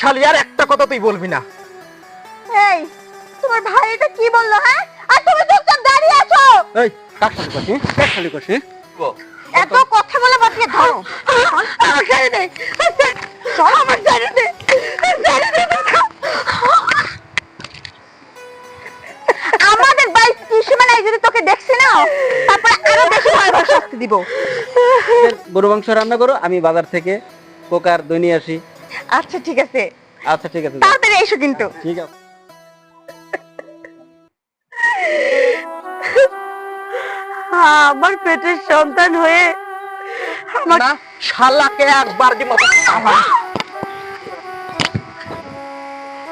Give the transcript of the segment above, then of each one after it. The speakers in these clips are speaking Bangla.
শালি আর একটা কথা তুই বলবি না। এই তোমার ভাই এটা কি বলল হ্যাঁ? আর তুমি চুপচাপ দাঁড়িয়ে আছো। এই কাক শালি কাক শালি করছি এত কথা বলে বাঁচিয়ে ধরো। আমার ছেড়ে দে চল। আমার ছেড়ে দে ছেড়ে দে আমাদের বাড়ির ত্রিসীমানায় যদি তোকে দেখছি না তারপরে আরও বেশি শাস্তি দিব। গরু মাংস রান্না করো আমি বাজার থেকে কোকার দই নিয়ে আসি। আচ্ছা ঠিক আছে। আচ্ছা ঠিক আছে তাড়াতাড়ি এসো কিন্তু। ঠিক আছে। আমার পেটের সন্তান হয়ে আমার শালাকে একবার দি মতো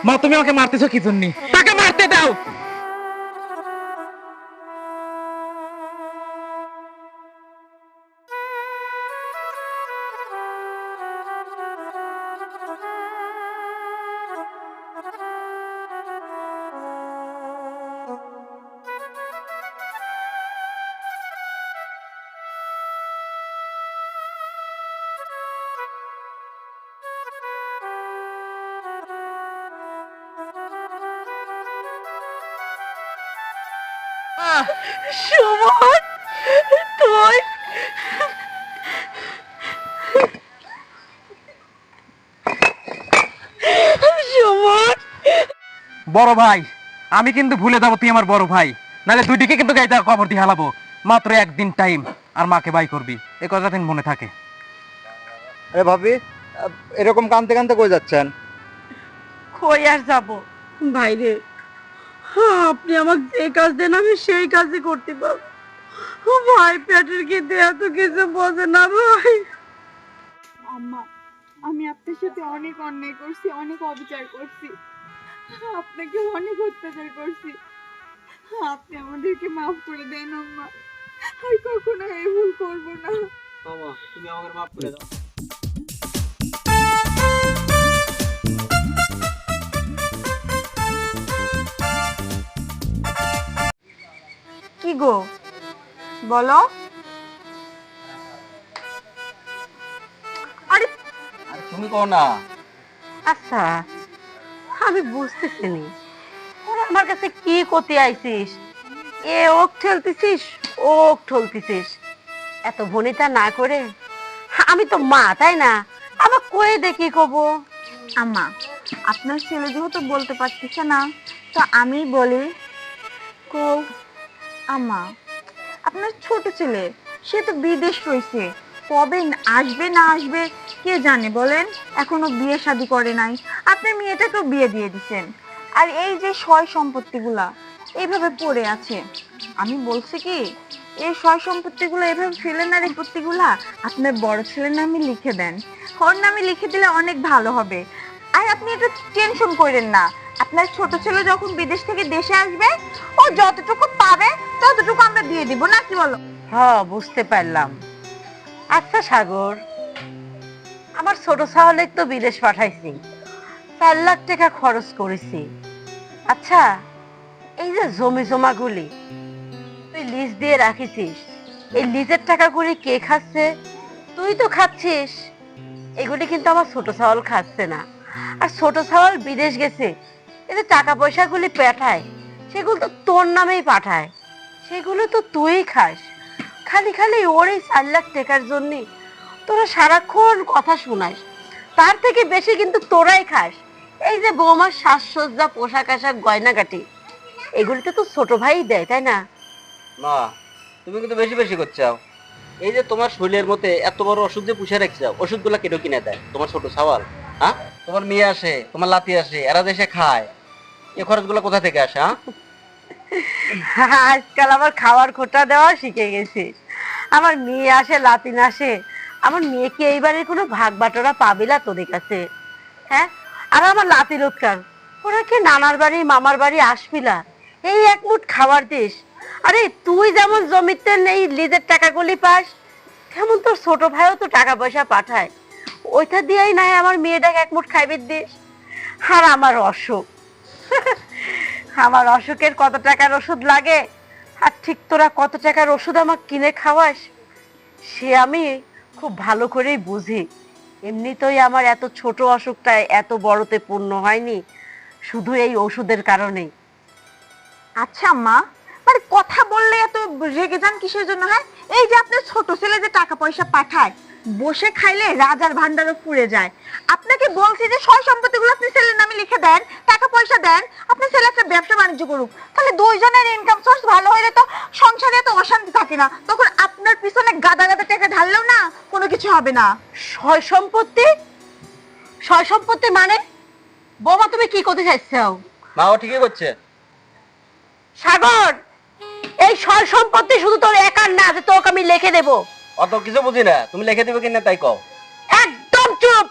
মা তুমি আমাকে মারতেছো কি জন্য? তাকে মারতে দাও? বড় ভাই আমি কিন্তু ভুলে যাব তুই আমার বড় ভাই। নাহলে দুই দিকে কিন্তু গাইতে কবর দিয়ে হালাবো। মাত্র একদিন টাইম আর মাকে বাই করবি। এ কথা দিন মনে থাকে। আরে ভাবি এরকম কানতে কানতে কই যাচ্ছেন? কই আর যাব? বাইরে আপনি আমাকে যে কাজ দেন আমি সেই কাজই করতে পারব। ভাই পেটের খেতে এত কিছু বোঝে না ভাই। আম্মা আমি আপনার সাথে অনেক অন্যায় করছি অনেক অবিচার করছি। আপনাকে অনেক অত্যাচার করছি। আপনি আমাদেরকে মাফ করে দেন আম্মা। আর কখনো এই ভুল করব না। বাবা তুমি আমাকে মাফ করে দাও। কি গো? বলো। আরে তুমি কও না। আচ্ছা। আমি বুঝতেছি নি। ওরা আমার কাছে কি করতে আইছিস? এ ওক ঠেলতেছিস, ওক ঠলতেছিস। এত ভনিতা না করে? আমি তো মা, তাই না? আমার কয়ে দেখি কব। আম্মা, আপনার ছেলে যেহেতু বলতে পারতেছে না, তো আমি বলি কো আম্মা, আপনার ছোট ছেলে, সে তো বিদেশ রয়েছে। কবে আসবে না আসবে কে জানে বলেন? এখনও বিয়ে শাদী করে নাই। আপনার মেয়েটাকেও বিয়ে দিয়ে দিছেন। আর এই যে সয় সম্পত্তিগুলা এইভাবে পড়ে আছে। আমি বলছি কি, এই সয় সম্পত্তিগুলো এভাবে ফেলে না রেপত্তিগুলা আপনার বড় ছেলের নামে লিখে দেন। ওর নামে লিখে দিলে অনেক ভালো হবে। আর আপনি এটা টেনশন করেন না। আপনার ছোট ছেলে যখন বিদেশ থেকে দেশে আসবে, ও যতটুকু পাবে, ততটুকু আমরা দিয়ে দিব, না কি বলো? হ্যাঁ বুঝতে পারলাম। আচ্ছা সাগর। আমার ছোট সাহলে তো বিদেশ পাঠাইছি। চার লাখ টাকা খরচ করেছি। আচ্ছা এই যে জমি জমাগুলি, তুই লিজ দিয়ে রাখিছিস, এই লিজের টাকাগুলি কে খাচ্ছে? তুই তো খাচ্ছিস। এগুলি কিন্তু আমার ছোট ছাওয়াল খাচ্ছে না। আর ছোট ছাওয়াল বিদেশ গেছে এতে টাকা পয়সাগুলি পাঠায়, সেগুলো তো তোর নামেই পাঠায়। সেগুলো তো তুই খাস। খালি খালি ওর এই চার লাখ টাকার জন্য তোরা সারাক্ষণ কথা শোনাস। তার থেকে বেশি কিন্তু তোরাই খাস। এই যে বৌমার সাজসজ্জা পোশাক আশাক গয়নাগাটি এগুলিতে তো ছোট ভাই দেয় তাই না? মা তুমি কিন্তু বেশি বেশি করছ। এই যে তোমার শরীরের মধ্যে এত বড় ওষুধ যে পুষে রাখছো ওষুধগুলো কেন কিনে দেয়? তোমার ছোট সওয়াল হ্যাঁ? তোমার মেয়ে আসে তোমার লাতি আসে এরা দেশে খায়। এই খরচগুলো কোথা থেকে আসে হ্যাঁ? আজকাল আবার খাওয়ার খোটা দেওয়া শিখে গেছিস। আমার মেয়ে আসে, লাতিন আসে। আমার মেয়ে কি এইবারে কোনো ভাগ বাটোরা পাবি না তোদের কাছে হ্যাঁ? আর আমার লাতি রোজগার ওরা কি নানার বাড়ি, মামার বাড়ি আসবি না? এই এক মুঠ খাবার দিস আরে তুই যেমন জমিতে নেই, লিজের টাকাগুলি পাস, তেমন তোর ছোট ভাইও তো টাকা পয়সা পাঠায়। ওইটা দিয়েই নাই আমার মেয়েটাকে এক মুঠ খাইবে দিস। আর আমার অসুখ আমার অসুখের কত টাকার ওষুধ লাগে? আর ঠিক তোরা কত টাকার ওষুধ আমাকে কিনে খাওয়াস? সে আমি খুব ভালো করেই বুঝি। এমনিতেই আমার এত ছোট অসুখটা এত বড়তে পূর্ণ হয়নি, শুধু এই ওষুধের কারণেই। আচ্ছা মা মানে কথা বললে এত রেগে যান কিসের জন্য হ্যাঁ? এই যে আপনার ছোট ছেলে যে টাকা পয়সা পাঠায় বসে খাইলে রাজার ভান্ডারও ফুরে যায়। আপনাকে বলছি যে সয় সম্পত্তিগুলো আপনি ছেলের নামে লিখে দেন টাকা পয়সা দেন আপনার ছেলে একটা ব্যবসা বাণিজ্য করুক। তাহলে দুইজনের ইনকাম সোর্স ভালো হলে তো সংসারে এত অশান্তি থাকে না। তখন আপনার পিছনে গাদা গাদা টাকা ঢাললেও না কোনো কিছু হবে না। সয় সম্পত্তি? সয় সম্পত্তি মানে? বৌমা তুমি কি করতে চাইছো? মা ও ঠিকই করছে। সাগর এই সয় সম্পত্তি শুধু তোর একার না যে তোকে আমি লিখে দেব। অত কিছু বুঝি না। তুমি লিখে দিবে কিনা তাই কও। একদম চুপ!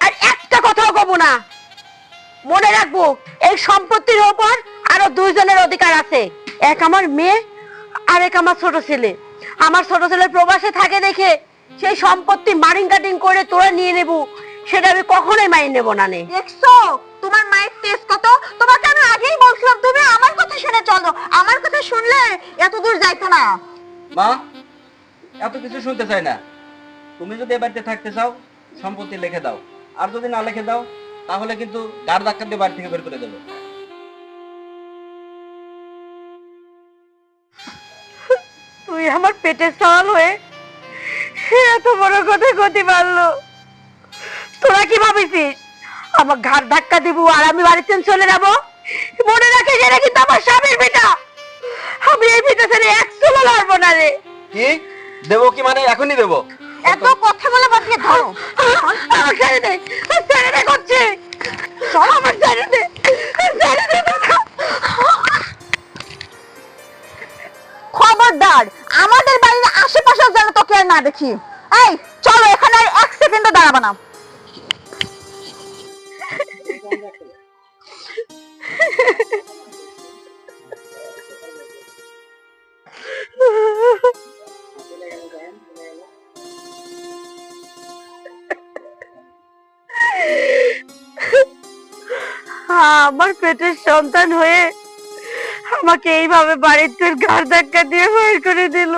আর একটা কথাও কব না। মনে রাখব এই সম্পত্তির ওপর আরও দুইজনের অধিকার আছে। এক আমার মেয়ে আর এক আমার ছোট ছেলে। আমার ছোট ছেলে প্রবাসে থাকে দেখে সেই সম্পত্তি মারিং কাটিং করে তোরা নিয়ে নেব। সেটা আমি কখনোই মাইন নেব না নে। দেখছ? তোমার মায়ের তেজ কত? তোমাকে আমি আগেই বলছিলাম তুমি আমার কথা শুনে চলো। আমার কথা শুনলে এত দূর যাইতো না। মা এত কিছু শুনতে চাই না। তুমি যদি এ বাড়িতে থাকতে চাও সম্পত্তি লিখে দাও। আর যদি না লিখে দাও তাহলে কিন্তু গাড় ধাক্কা দিয়ে বাড়ি থেকে বের করে দেবো। তুই আমার পেটে সওয়াল হয়ে এত বড় কথা গতি পারল তোরা কি ভাবিছিস? আমার ঘাড় ধাক্কা দিব আর আমি বাড়িতে চলে যাব? মনে রাখে যেটা কিন্তু আমার স্বামীর বেটা আমি এই বেটা ছেড়ে এক চুলো লড়বো না রে। কি? দেবো কি মানে? এখনই দেবো। এত কথা বলে বাঁচিয়ে ধরো। আমার ছেড়ে দে ছেড়ে দে করছে। আমার ছেড়ে দে ছেড়ে দে খবরদার আমাদের বাড়ির আশেপাশে যেন তোকে আর না দেখি। এই চলো এখানে আর এক সেকেন্ডও দাঁড়াবো না। আমার পেটের সন্তান হয়ে আমাকে এইভাবে বাড়িতে ঘাড় ধাক্কা দিয়ে বের করে দিল।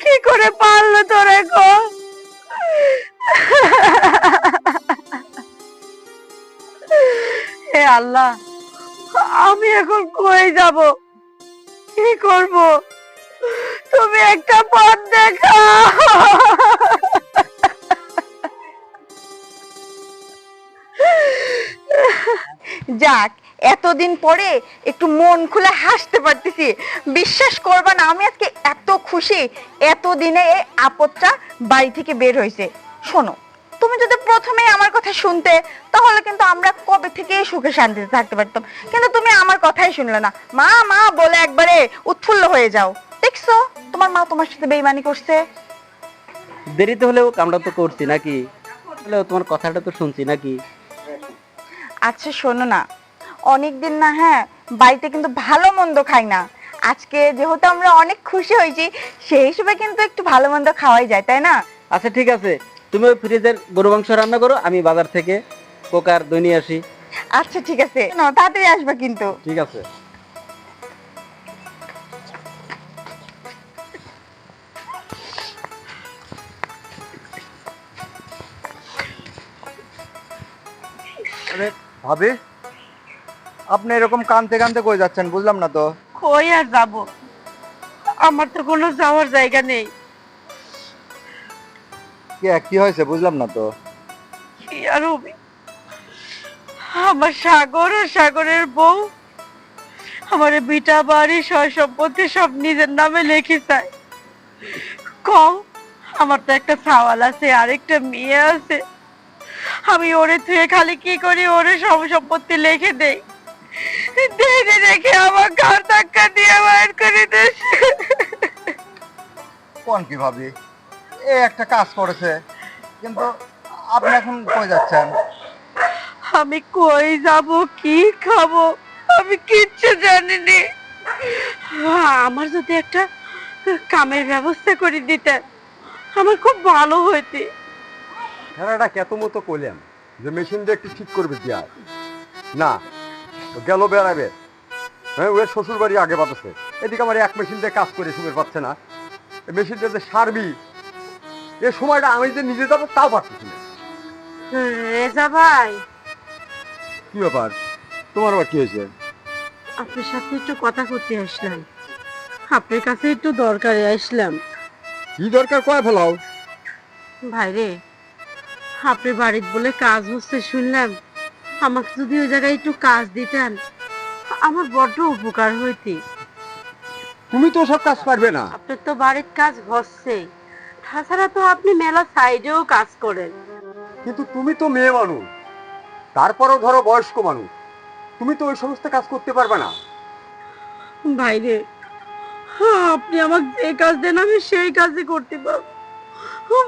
কি করে পারল তোরা গো? হে আল্লাহ, আমি এখন কই যাব? কি করব? তুমি একটা পথ দেখাও। যাক, এতদিন পরে একটু মন খুলে হাসতে পারতেছি। বিশ্বাস করবা না, আমি আজকে এত খুশি, এতদিনে এই আপদটা বাড়ি থেকে বের হয়েছে। শোনো, তুমি যদি প্রথমে আমার কথা শুনতে, তাহলে কিন্তু আমরা কবে থেকে সুখে শান্তিতে থাকতে পারতাম। কিন্তু তুমি আমার কথাই শুনলে না। মা মা, বলে একবারে উৎফুল্ল হয়ে যাও। দেখছ, তোমার মা তোমার সাথে বেইমানি করছে। দেরিতে হলেও কামটা তো করছি নাকি? তোমার কথাটা তো শুনছি নাকি? আচ্ছা শোনো না। অনেকদিন না হ্যাঁ বাড়িতে কিন্তু ভালো মন্দ খাই না। আজকে যেহেতু আমরা অনেক খুশি হয়েছি সেই হিসেবে কিন্তু একটু ভালো মন্দ খাওয়াই যায় তাই না? আচ্ছা ঠিক আছে। তুমি ওই ফ্রিজের গরু মাংস রান্না করো আমি বাজার থেকে কোকার দই নিয়ে আসি। আচ্ছা ঠিক আছে। না তাড়াতাড়ি আসবে কিন্তু। ঠিক আছে। ভাবি আপনি এরকম কানতে কানতে কই যাচ্ছেন বুঝলাম না তো। কই আর যাব? আমার তো কোনো যাওয়ার জায়গা নেই। কি কি হয়েছে বুঝলাম না তো। কি আর হবে? আমার সাগর আর সাগরের বউ আমার বিটা বাড়ি সয় সম্পত্তি সব নিজের নামে লিখে চায়। কম আমার তো একটা ছাওয়াল আছে আরেকটা মেয়ে আছে। আমি ওরে থুয়ে খালি কি করি ওরে সব সম্পত্তি লিখে দেই দেখে দেখে আমার ঘর ধাক্কা দিয়ে বাইর করে দেয় কোন কি ভাবি? এ একটা কাজ করেছে কিন্তু আপনি এখন কই যাচ্ছেন? আমি কই যাব কি খাব আমি কিচ্ছু জানি নে আমার যদি একটা কামের ব্যবস্থা করে দিতেন আমার খুব ভালো হইতে। খেলাটা কেত মতো করলাম যে মেশিন দিয়ে একটু ঠিক করবে দিয়া। না গেল বেড়াবে। হ্যাঁ ওর শ্বশুর বাড়ি আগে পাঠাচ্ছে এদিকে আমার এক মেশিন দিয়ে কাজ করে সুবের পাচ্ছে না। এই মেশিনটা যে সারবি এ সময়টা আমি যে নিজে যাব তাও পারতেছি না। রেজা ভাই। কি ব্যাপার? তোমার আবার কি হয়েছে? আপনার সাথে একটু কথা করতে আসলাম। আপনার কাছে একটু দরকারে আসলাম। কি দরকার? কয় ফেলাও। ভাইরে আপনার বাড়ির বলে কাজ হচ্ছে শুনলাম। আমাকে যদি ওই জায়গায় একটু কাজ দিতেন আমার বড্ড উপকার হইতে। তুমি তো সব কাজ পারবে না। আপনার তো বাড়ির কাজ হচ্ছে। তাছাড়া তো আপনি মেলা সাইডেও কাজ করেন। কিন্তু তুমি তো মেয়ে মানুষ। তারপরও ধরো বয়স্ক মানুষ। তুমি তো ওই সমস্ত কাজ করতে পারবে না। ভাইরে আপনি আমাকে যে কাজ দেন আমি সেই কাজই করতে পারব।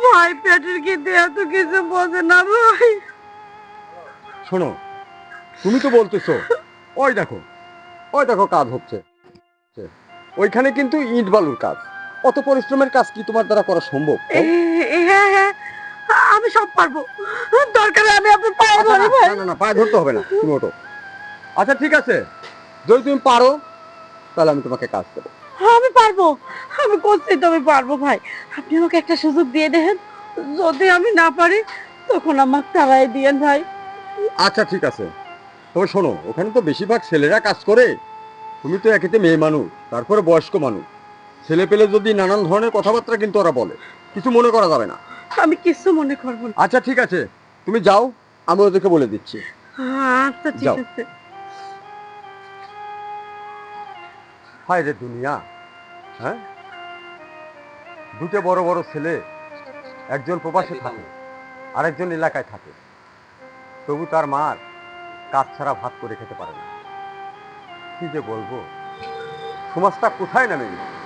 ভাই পেটের খেতে এত কিছু বোঝে না ভাই। শোনো তুমি তো বলতেছো ওই দেখো ওই দেখো কাজ হচ্ছে। ওইখানে কিন্তু ইট বালুর কাজ। অত পরিশ্রমের কাজ কি তোমার দ্বারা করা সম্ভব হ্যাঁ হ্যাঁ আমি সব পারব। দরকার আমি আপনার পায়ে আচ্ছা, না, না, না, পায়ে ধরতে হবে না তুমি ওঠো। আচ্ছা ঠিক আছে যদি তুমি পারো তাহলে আমি তোমাকে কাজ দেবো। আমি পারব। আমি করতে তো আমি পারব ভাই। আপনি আমাকে একটা সুযোগ দিয়ে দেখেন যদি আমি না পারি তখন আমাকে তারাই দিয়েন ভাই। আচ্ছা ঠিক আছে। তবে শোনো ওখানে তো বেশিরভাগ ছেলেরা কাজ করে। তুমি তো একেতে মেয়ে মানুষ তারপরে বয়স্ক মানুষ। ছেলে পেলে যদি নানান ধরনের কথাবার্তা কিন্তু ওরা বলে। কিছু মনে করা যাবে না। আমি কিছু মনে করব না। আচ্ছা ঠিক আছে। তুমি যাও আমি ওদেরকে বলে দিচ্ছি। আচ্ছা ঠিক যাও। আছে। হায় রে দুনিয়া। হ্যাঁ? দুটো বড় বড় ছেলে একজন প্রবাসে থাকে আরেকজন এলাকায় থাকে। তবু তার মার কাজ ছাড়া ভাত করে খেতে পারে না। কি যে বলব? সমাজটা কোথায় নামে গেছে?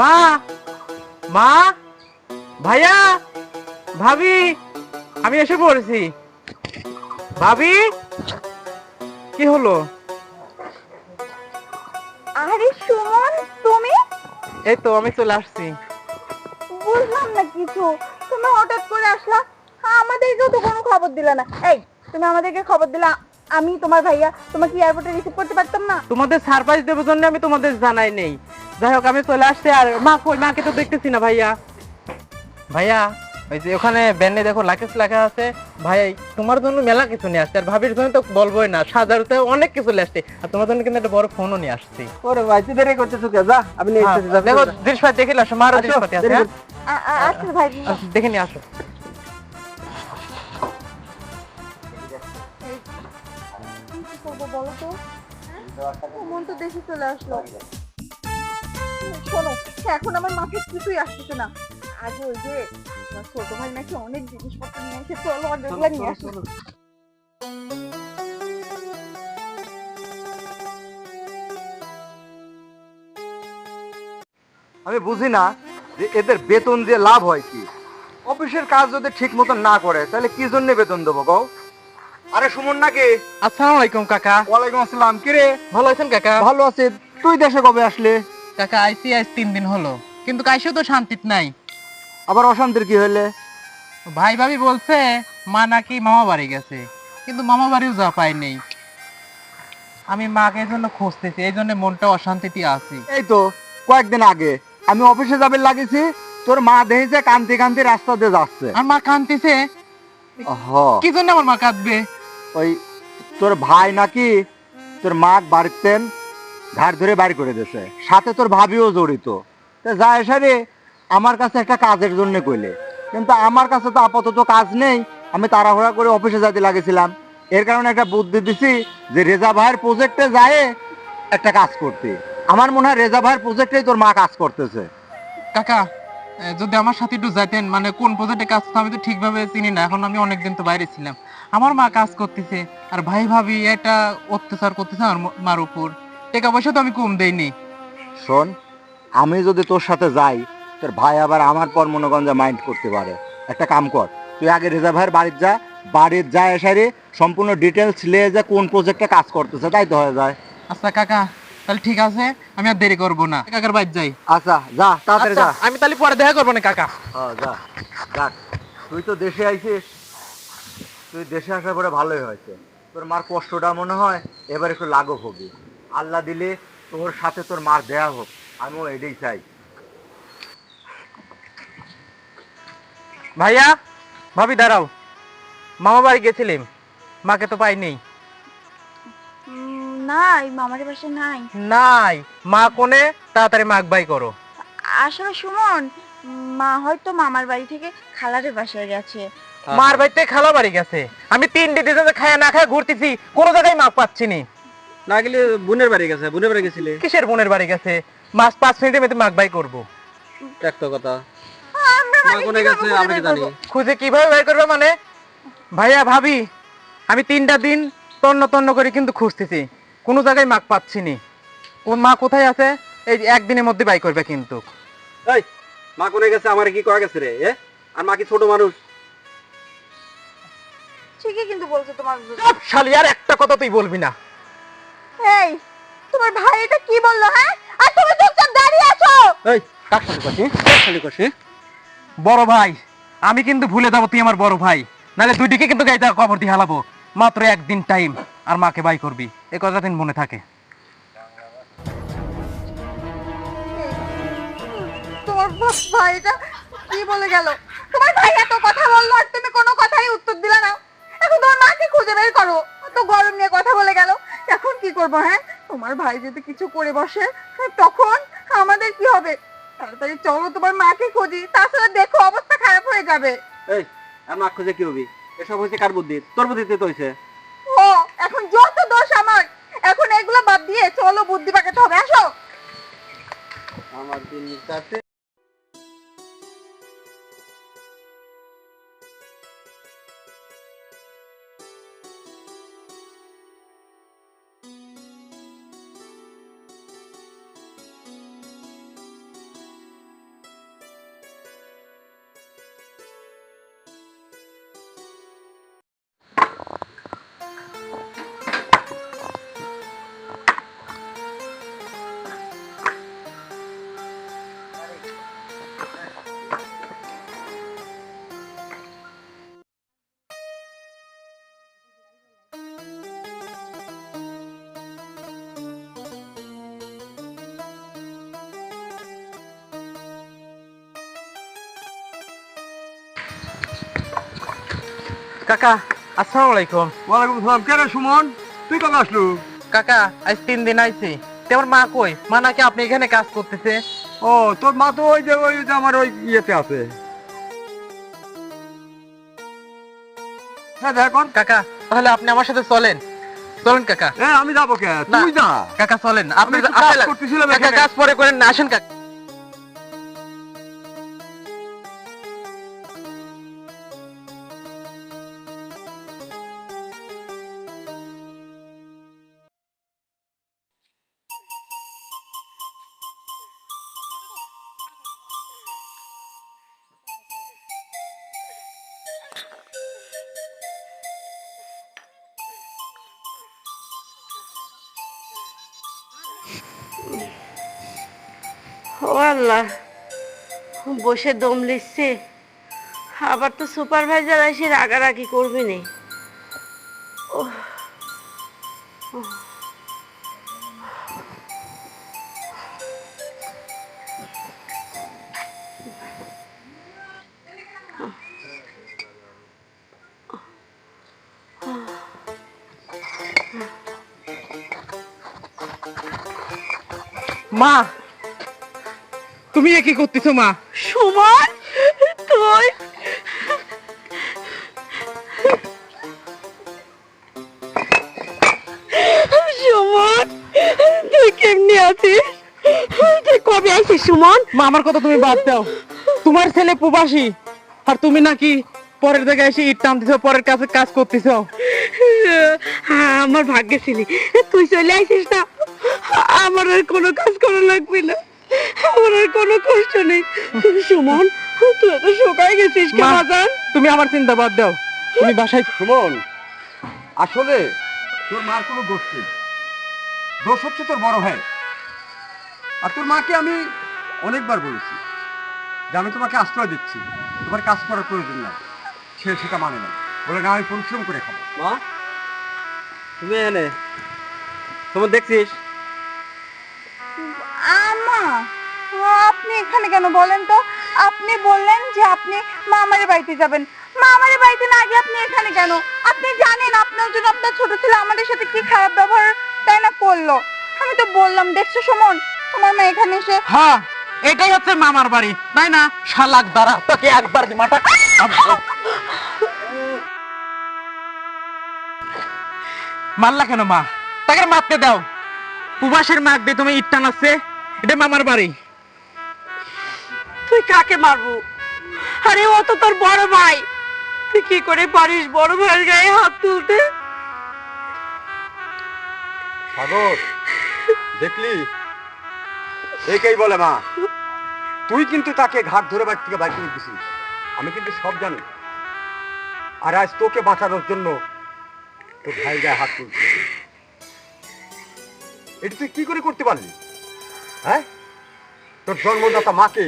মা মা ভাইয়া ভাবি আমি এসে পড়েছি। ভাবি কি হলো? আরে সুমন তুমি? এই তো আমি চলে আসছি। বুঝলাম না কিছু। তুমি হঠাৎ করে আসলা আমাদেরকেও তো কোনো খবর দিলা না। এই তুমি আমাদেরকে খবর দিলা আমি তোমার ভাইয়া তোমাকে এয়ারপোর্টে রিসিভ করতে পারতাম না। তোমাদের সারপ্রাইজ দেওয়ার জন্য আমি তোমাদের জানাই নেই। যাই হোক আমি চলে আসছি আর মা কই মাকে তো দেখতেছি না ভাইয়া। ভাইয়া ওই যে ওখানে ব্যান্ডে দেখো লাকেশ লেখা আছে। ভাই তোমার জন্য মেলা কিছু নিয়ে আসছে আর ভাবির জন্য তো বলবোই না সাজারতে অনেক কিছু নিয়ে আসছে আর তোমার জন্য কিন্তু একটা বড় ফোনও নিয়ে আসছি। ওরে ভাই তুই দেরি করতেছ কে যা আমি নিয়ে হ্যাঁ, আসতেছি, যা, দেখো। জিনিসপাতি দেখে আসো আসো, জিনিসপাতি আছে দেরি হ্যাঁ? আ- আ- আচ্ছা ভাই। দেখে নিয়ে আসো। বলো তো? মন তো দেশে চলে আসলো। শোনো এখন আমার মাথায় কিছুই আসতেছে না। আগে ওই যে আমার ছোট ভাই নাকি অনেক জিনিসপত্র নিয়ে এসে চলো নিয়ে আসো। আমি বুঝি না যে এদের বেতন দিয়ে লাভ হয় কি। অফিসের কাজ যদি ঠিক মতন না করে তাহলে কি জন্য বেতন দেবো গো? আরে সুমন নাকি? আসসালামু আলাইকুম কাকা। ওয়ালাইকুম আসসালাম। কিরে? ভালো আছেন কাকা? ভালো আছে। তুই দেশে কবে আসলে? কাকা আইসি আইস তিন দিন হলো। কিন্তু কাইসেও তো শান্তিত নাই। আবার অশান্তির কি হইলে? ভাই ভাবি বলছে মা নাকি মামা বাড়ি গেছে। কিন্তু মামা বাড়িও যা পাই নেই। আমি মাকে জন্য খুঁজতেছি এই জন্য মনটা অশান্তিতে আছি। এই তো কয়েকদিন আগে আমি অফিসে যাবে লাগেছি তোর মা দেখেছে কান্তি কান্তি রাস্তা দিয়ে যাচ্ছে। আর মা কাঁদতেছে? কি জন্য আমার মা কাঁদবে? ওই তোর ভাই নাকি তোর মা বাড়িতেন? ঘাট ধরে বাড়ি করে দিয়েছে। সাথে তোর ভাবিও জড়িত। যা এসে রে আমার কাছে একটা কাজের জন্য কইলে। কিন্তু আমার কাছে তো আপাতত কাজ নেই। আমি তাড়াহুড়া করে অফিসে যাইতে লাগেছিলাম এর কারণে একটা বুদ্ধি দিছি যে রেজা ভাইয়ের প্রজেক্টে যায় একটা কাজ করতে। আমার মনে হয় রেজা ভাইয়ের প্রজেক্টেই তোর মা কাজ করতেছে। কাকা যদি আমার সাথে একটু যাইতেন মানে কোন প্রজেক্টে কাজ করতে আমি তো ঠিকভাবে চিনি না। এখন আমি অনেকদিন তো বাইরে ছিলাম। আমার মা কাজ করতেছে, আর ভাই ভাবি এটা অত্যাচার করতেছে আমার মার উপর। টাকা পয়সা তো আমি কম দেইনি। শোন আমি যদি তোর সাথে যাই তোর ভাই আবার আমার পর মনোগঞ্জা মাইন্ড করতে পারে। একটা কাম কর তুই আগে রেজা ভাইয়ের বাড়ির যা বাড়ির যা এসারে সম্পূর্ণ ডিটেলস লিয়ে যা কোন প্রজেক্টে কাজ করতেছে তাই তো হয়ে যায়। আচ্ছা কাকা তাহলে ঠিক আছে আমি আর দেরি করব না। কাকার বাইর যাই। আচ্ছা যা তাড়াতাড়ি যা। আচ্ছা, আমি তাহলে পরে দেখা করব না কাকা। হ্যাঁ যা যাক। তুই তো দেশে আইছিস তুই দেশে আসার পরে ভালোই হয়েছে। তোর মার কষ্টটা মনে হয় এবার একটু লাঘব হবি। আল্লাহ দিলে তোর সাথে তোর মার দেয়া হোক আমিও এটাই চাই। ভাইয়া ভাবি দাঁড়াও। মামা বাড়ি গেছিলাম মাকে তো পাই নেই। নাই মামার বাসায় নাই। নাই মা কোনে? তাড়াতাড়ি মাক বাই করো। আসলে সুমন মা হয়তো মামার বাড়ি থেকে খালারের বাসায় গেছে। মার বাড়িতে খালা বাড়ি গেছে। আমি তিনটে দিনে খায়া না খায়া ঘুরতেছি কোনো জায়গায় মাক পাচ্ছি নি। না গেলে বোনের বাড়ি গেছে বোনের বাড়ি গেছিলে? কিসের বোনের বাড়ি গেছে? মাস পাঁচ মিনিটের মধ্যে বাই করব। একটা কথা। মা কোনে গেছে কীভাবে কি জানি। খুঁজে কীভাবে বাই করবে মানে? ভাইয়া ভাবি আমি তিনটা দিন তন্ন তন্ন করে কিন্তু খুঁজতেছি। কোনো জায়গায় মাক পাচ্ছি নি কোন মা কোথায় আছে? এই একদিনের মধ্যে বাই করবে কিন্তু। এই মা কোনে গেছে? আমার কি কয়া গেছে রে এ? আর মা কি ছোট মানুষ? ঠিকই কিন্তু বলছো তোমার শালি আর একটা কথা তুই বলবি না। এই তোমার ভাই এটা কি বলল হ্যাঁ? আর তুমি চুপচাপ দাঁড়িয়ে আছো! এই কার সাথে করছি কার সাথে বড় ভাই আমি কিন্তু ভুলে যাব তুই আমার বড় ভাই। নাহলে দুইটিকে কিন্তু গাইতে কবর দিয়ে হালাবো। মাত্র একদিন টাইম আর মাকে বাই করবি। এ কথা দিন মনে থাকে। তোমার ভাই এটা কি বলে গেল? তোমার ভাই এত কথা বলল আর তুমি কোনো কথাই উত্তর দিলে না। এখন তোমার মাকে খুঁজে বের করো। তো গরম নিয়ে কথা বলে গেল। এখন কি করব হ্যাঁ? তোমার ভাই যদি কিছু করে বসে তখন আমাদের কি হবে? তাড়াতাড়ি চলো তোমার মাকে খুঁজি তাছাড়া দেখো অবস্থা খারাপ হয়ে যাবে। এই আর মা খুঁজে কি হবি? এসব হয়েছে কার বুদ্ধি? তোর বুদ্ধিতে তো হয়েছে। ও এখন যত দোষ আমার এখন এগুলো বাদ দিয়ে চলো বুদ্ধি পাকাতে হবে আসো। আমার দিন কাছে কাকা আসসালামু আলাইকুম। ওয়ালাইকুম সালাম। কেন সুমন? তুই কবে আসলু? কাকা আজ তিন দিন আইছি। তো আমার মা কই? মা নাকি আপনি এখানে কাজ করতেছে? ও তোর মা তো ওই যে ওই যে আমার ওই ইয়েতে আছে। হ্যাঁ দেখ কাকা তাহলে আপনি আমার সাথে চলেন। চলেন কাকা। হ্যাঁ আমি যাব কে? তুই যা। কাকা চলেন। আপনি কাজ করতেছিলাম কাকা কাজ পরে করেন না। আসেন কাকা। ও আল্লাহ বসে দম লিখছে। আবার তো সুপারভাইজার এসে রাগারাগি করবি নি। মা। তুমি এ কি করতেছো মা? সুমন তুই? সুমন তুই কেমনি আছিস? তুই কবে আইছিস সুমন? মা আমার কথা তুমি বাদ দাও। তোমার ছেলে প্রবাসী আর তুমি নাকি পরের জায়গায় এসে ইট টানতেছো পরের কাছে কাজ করতেছো। হ্যাঁ, আমার ভাগ্যে ছিলি। তুই চলে আইছিস না। আমার আর কোনো কাজ করা লাগবে না। আমার আর কোনো কষ্ট নেই। সুমন তুই এত শোকায় গেছিস তুমি আমার চিন্তা বাদ দাও। তুমি বাসায় সুমন আসলে তোর মার কোনো দোষ নেই। দোষ হচ্ছে তোর বড় ভাই। আর তোর মাকে আমি অনেকবার বলেছি যে আমি তোমাকে আশ্রয় দিচ্ছি। তোমার কাজ করার প্রয়োজন নাই। সে সেটা মানে না বলে না আমি পরিশ্রম করে খাব। মা তুমি এনে তোমার দেখছিস? আপনি এখানে কেন বলেন তো? আপনি বললেন যে আপনি মামার বাড়িতে যাবেন। মামার বাড়িতে না গিয়ে আপনি এখানে কেন? আপনি জানেন আপনার জন্য আপনার ছোট ছেলে আমাদের সাথে কি খারাপ ব্যবহার তাই না করল? আমি তো বললাম, দেখছ তোমার মা এখানে এসে হ্যাঁ এটাই হচ্ছে মামার বাড়ি, তাই না? শালাক দ্বারা তোকে একবার মাথা মারলা কেন মা? তাকে মারতে দাও। প্রবাসের মাগ দিয়ে তুমি ইট টানাচ্ছে এটা মামার বাড়ি। তুই কাকে মারবো? আরে ও তো তোর বড় ভাই। তুই কি করে পারিস বড় ভাইয়ের গায়ে হাত তুলতে? সাগর দেখলি? একেই বলে মা। তুই কিন্তু তাকে ঘাট ধরে বাড়ি থেকে বাইক করে দিছিস। আমি কিন্তু সব জানি। আর আজ তোকে বাঁচানোর জন্য তোর ভাই গায়ে হাত তুলছে। এটা তুই কি করে করতে পারলি? হ্যাঁ? তোর জন্মদাতা মাকে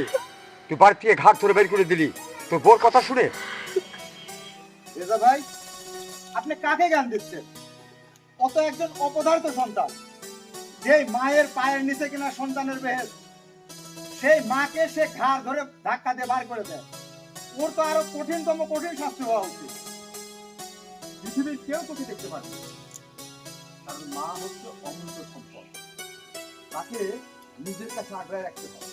তুই বাড়ি থেকে ঘাট ধরে বের করে দিলি। তোর বোর কথা শুনে? ভাই, আপনি কাকে গান দিচ্ছেন? অত একজন অপদার্থ সন্তান। যেই মায়ের পায়ের নিচে কিনা সন্তানের বেহেস, সেই মাকে সে ঘাড় ধরে ধাক্কা দিয়ে বার করে দেয়। ওর তো আরও কঠিনতম কঠিন শাস্তি হওয়া উচিত। পৃথিবীর কেউ তোকে দেখতে পারে কারণ মা হচ্ছে অমূল্য সম্পদ। তাকে নিজের কাছে আগ্রায় রাখতে হবে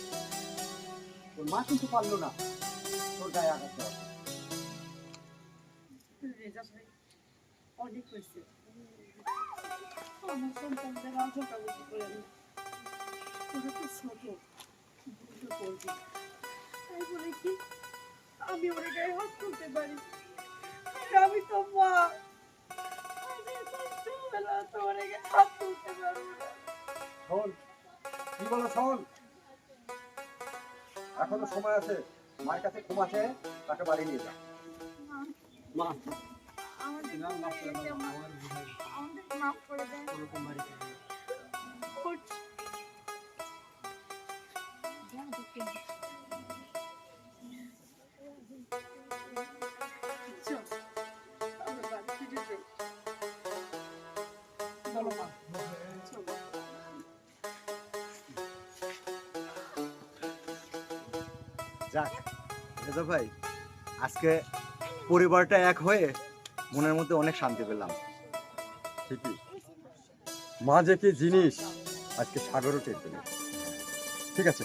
তোর মা কিন্তু পারল না তোর গায়ে আঘাত দেওয়া অনেক হয়েছে। আমার সন্তানদের আর করে না। ওরা তো ছোট বুঝতে করবে। তাই বলে কি? আমি ওর গায়ে হাত তুলতে পারি। আমি তো মা। আমি তো ছোটবেলা তো ওর গায়ে হাত তুলতে পারব না। কি বলো শোন এখনও সময় আছে মায়ের কাছে ঘুম আছে তাকে বাড়ি নিয়ে যা মা আমাদের মাফ করে দেন যাক রেজা ভাই, আজকে পরিবারটা এক হয়ে মনের মধ্যে অনেক শান্তি পেলাম। ঠিকই। মা যে কি জিনিস? আজকে সাগরও টের ঠিক আছে।